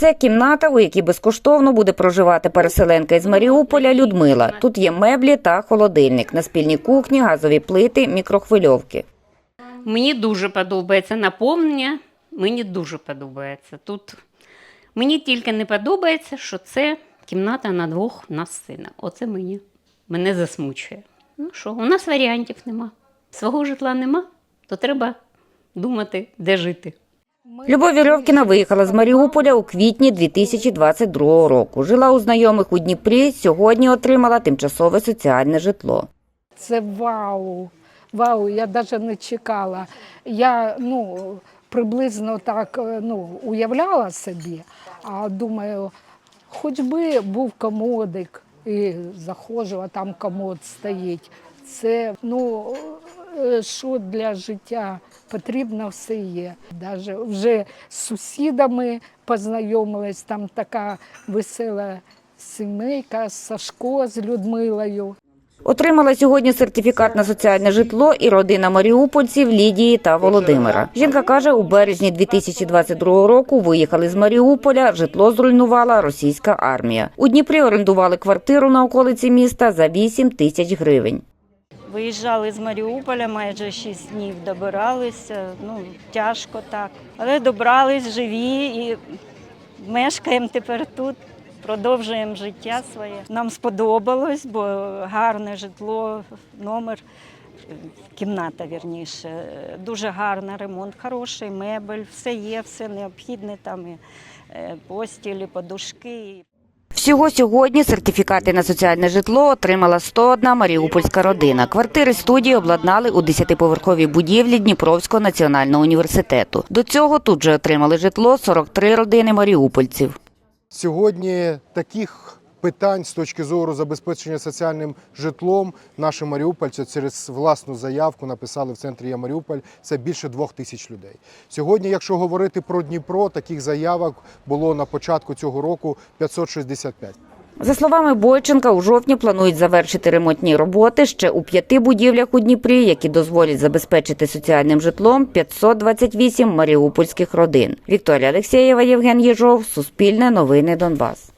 Це кімната, у якій безкоштовно буде проживати переселенка із Маріуполя Людмила. Тут є меблі та холодильник, на спільній кухні, газові плити, мікрохвильовки. Мені дуже подобається наповнення. Мені дуже подобається. Тут мені тільки не подобається, що це кімната на двох нас сина. Оце мені мене засмучує. Ну що, у нас варіантів нема. Свого житла нема, то треба думати, де жити. Любов Вірьовкіна виїхала з Маріуполя у квітні 2022 року. Жила у знайомих у Дніпрі. Сьогодні отримала тимчасове соціальне житло. Це вау. Вау, я навіть не чекала. Я ну, приблизно так е, ну, уявляла собі, а думаю, хоч би був комодик, і заходжу, а там комод стоїть. Це ну, що для життя потрібно все є. Даже вже з сусідами познайомилась, там така весела сімейка Сашко з Людмилою. Отримала сьогодні сертифікат на соціальне житло і родина маріупольців Лідії та Володимира. Жінка каже, у березні 2022 року виїхали з Маріуполя. Житло зруйнувала російська армія. У Дніпрі орендували квартиру на околиці міста за 8 тисяч гривень. Виїжджали з Маріуполя, майже 6 днів добиралися. Ну, тяжко так. Але добрались живі і мешкаємо тепер тут, продовжуємо життя своє. Нам сподобалось, бо гарне житло, номер, кімната вірніше. Дуже гарна, ремонт хороший, мебель, все є, все необхідне там. І е, постілі, подушки. Всього сьогодні сертифікати на соціальне житло отримала 101 маріупольська родина. Квартири студії обладнали у 10-поверховій будівлі Дніпровського національного університету. До цього тут же отримали житло 43 родини маріупольців. Сьогодні таких питань з точки зору забезпечення соціальним житлом наші маріупольці через власну заявку написали в центрі «Я Маріуполь. Це більше двох тисяч людей. Сьогодні, якщо говорити про Дніпро, таких заявок було на початку цього року 565. За словами Бойченка, у жовтні планують завершити ремонтні роботи ще у п'яти будівлях у Дніпрі, які дозволять забезпечити соціальним житлом 528 маріупольських родин. Вікторія Алексєєва, Євген Єжов, Суспільне новини Донбас.